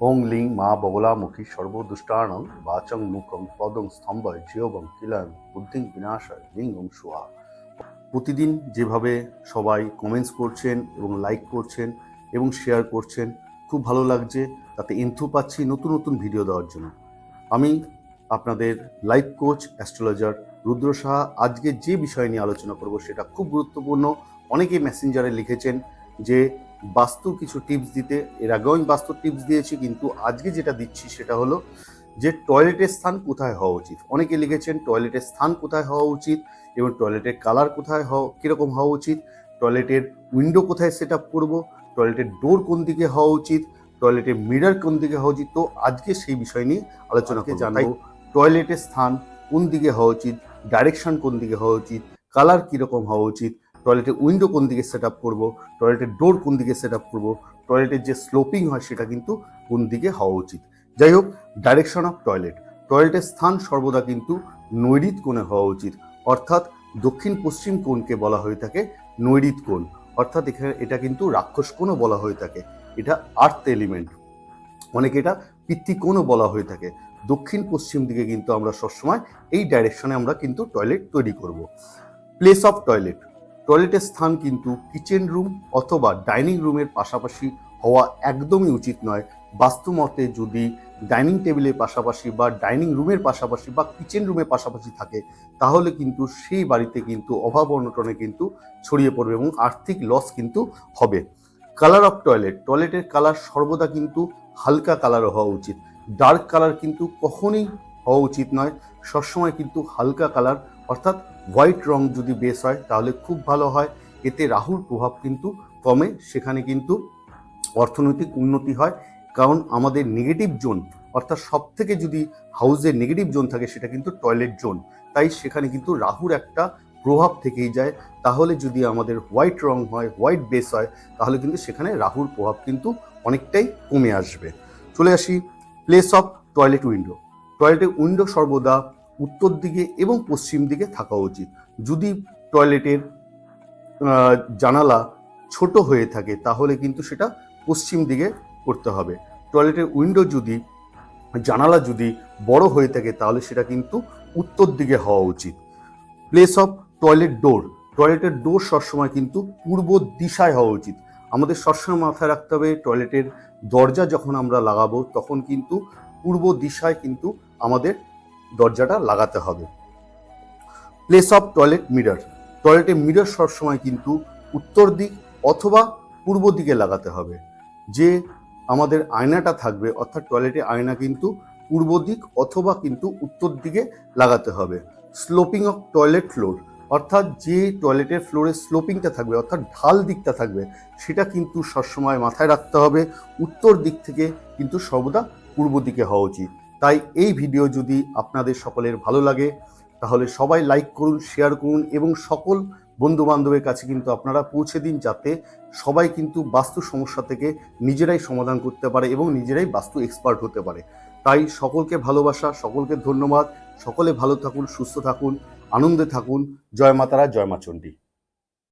ওং লিং মা বগলামুখী সর্বদুষ্টানং বাচং মুখং পদং স্তম্ভয় জিয়বং কিলয়ং বুদ্ধিং বিনাশয় লিং ওং সুয়া প্রতিদিন যেভাবে সবাই কমেন্টস করছেন এবং লাইক করছেন এবং শেয়ার করছেন, খুব ভালো লাগছে, তাতে ইন্থু পাচ্ছি নতুন নতুন ভিডিও দেওয়ার জন্য। আমি আপনাদের life coach astrologer Rudra Saha, আজকে যে বিষয় নিয়ে আলোচনা করব সেটা খুব গুরুত্বপূর্ণ। অনেকেই মেসেঞ্জারে লিখেছেন যে বাস্তু কিছু টিপস দিতে এর আগেও আমি বাস্তু টিপস দিয়েছি কিন্তু আজকে যেটা দিচ্ছি সেটা হলো যে টয়লেটের স্থান কোথায় হওয়া উচিত? অনেকে লিখেছেন টয়লেটের স্থান কোথায় হওয়া উচিত এবং টয়লেটের কালার কোথায় হওয়া কীরকম হওয়া উচিত? টয়লেটের উইন্ডো কোথায় সেট আপ করব? টয়লেটের ডোর কোন দিকে হওয়া উচিত? টয়লেটের মিরর কোন দিকে হওয়া উচিত? তো আজকে সেই বিষয় নিয়ে আলোচনাকে করতে জানাই টয়লেটের স্থান কোন দিকে হওয়া উচিত? ডাইরেকশন কোন দিকে হওয়া উচিত? কালার কীরকম হওয়া উচিত? টয়লেটের উইন্ডো কোন দিকে সেট আপ করব টয়লেটের ডোর কোন দিকে সেট আপ করব টয়লেটের যে স্লোপিং হয় সেটা কিন্তু কোন দিকে হওয়া উচিত। যাই হোক ডাইরেকশন অফ টয়লেট টয়লেটের স্থান সর্বদা কিন্তু নৈরিত কোণে হওয়া উচিত। অর্থাৎ দক্ষিণ পশ্চিম কোণকে বলা হয়ে থাকে নৈরিত কোণ। অর্থাৎ এখানে এটা কিন্তু রাক্ষস কোণও বলা হয়ে থাকে, এটা আর্থ এলিমেন্ট অনেকে এটা পিতৃকোণও বলা হয়ে থাকে। দক্ষিণ পশ্চিম দিকে কিন্তু আমরা সবসময় এই ডাইরেকশনে আমরা কিন্তু টয়লেট তৈরি করব। প্লেস অফ টয়লেট টয়লেটের স্থান কিন্তু কিচেন রুম অথবা ডাইনিং রুমের পাশাপাশি হওয়া একদমই উচিত নয়। বাস্তুমতে যদি ডাইনিং টেবিলের পাশাপাশি বা ডাইনিং রুমের পাশাপাশি বা কিচেন রুমের পাশাপাশি থাকে, তাহলে কিন্তু সেই বাড়িতে কিন্তু অভাব অনটনে কিন্তু ছড়িয়ে পড়বে এবং আর্থিক লস কিন্তু হবে। কালার অফ টয়লেট টয়লেটের কালার সর্বদা কিন্তু হালকা কালার হওয়া উচিত। ডার্ক কালার কিন্তু কখনোই হওয়া উচিত নয়। সবসময় কিন্তু হালকা কালার অর্থাৎ হোয়াইট রং যদি বেস হয়, তাহলে খুব ভালো হয়। এতে রাহুর প্রভাব কিন্তু কমে, সেখানে কিন্তু অর্থনৈতিক উন্নতি হয়। কারণ আমাদের নেগেটিভ জোন অর্থাৎ সব থেকে যদি হাউসের নেগেটিভ জোন থাকে, সেটা কিন্তু টয়লেট জোন তাই সেখানে কিন্তু রাহুর একটা প্রভাব থেকেই যায়। তাহলে যদি আমাদের হোয়াইট রং হয়, হোয়াইট বেস হয়, তাহলে কিন্তু সেখানে রাহুর প্রভাব কিন্তু অনেকটাই কমে আসবে। চলে আসি প্লেস অফ টয়লেট উইন্ডো টয়লেটের উইন্ডো সর্বদা উত্তর দিকে এবং পশ্চিম দিকে থাকা উচিত। যদি টয়লেটের জানালা ছোট হয়ে থাকে, তাহলে কিন্তু সেটা পশ্চিম দিকে করতে হবে। টয়লেটের উইন্ডো যদি, জানালা যদি বড় হয়ে থাকে, তাহলে সেটা কিন্তু উত্তর দিকে হওয়া উচিত। প্লেস অফ টয়লেট ডোর টয়লেটের ডোর সবসময় কিন্তু পূর্ব দিশায় হওয়া উচিত। আমাদের সবসময় মাথায় রাখতে হবে টয়লেটের দরজা যখন আমরা লাগাবো, তখন কিন্তু পূর্ব দিশায় কিন্তু আমাদের দরজাটা লাগাতে হবে। প্লেস অফ টয়লেট মিরর টয়লেটের মিরর সবসময় কিন্তু উত্তর দিক অথবা পূর্ব দিকে লাগাতে হবে। যে আমাদের আয়নাটা থাকবে, অর্থাৎ টয়লেটে আয়না কিন্তু পূর্ব দিক অথবা কিন্তু উত্তর দিকে লাগাতে হবে। স্লোপিং অফ টয়লেট ফ্লোর অর্থাৎ যে টয়লেটের ফ্লোরের স্লোপিংটা থাকবে, অর্থাৎ ঢাল দিকটা থাকবে, সেটা কিন্তু সবসময় মাথায় রাখতে হবে। উত্তর দিক থেকে কিন্তু সর্বদা পূর্ব দিকে হওয়া উচিত। তাই এই ভিডিও যদি আপনাদের সকলের ভালো লাগে, তাহলে সবাই লাইক করুন শেয়ার করুন এবং সকল বন্ধু বান্ধবের কাছে কিন্তু আপনারা পৌঁছে দিন যাতে সবাই কিন্তু বাস্তু সমস্যা থেকে নিজেরাই সমাধান করতে পারে এবং নিজেরাই বাস্তু এক্সপার্ট হতে পারে। তাই সকলকে ভালোবাসা, সকলকে ধন্যবাদ, সকলে ভালো থাকুন, সুস্থ থাকুন, আনন্দে থাকুন। জয় মাতারা, জয় মা চণ্ডী।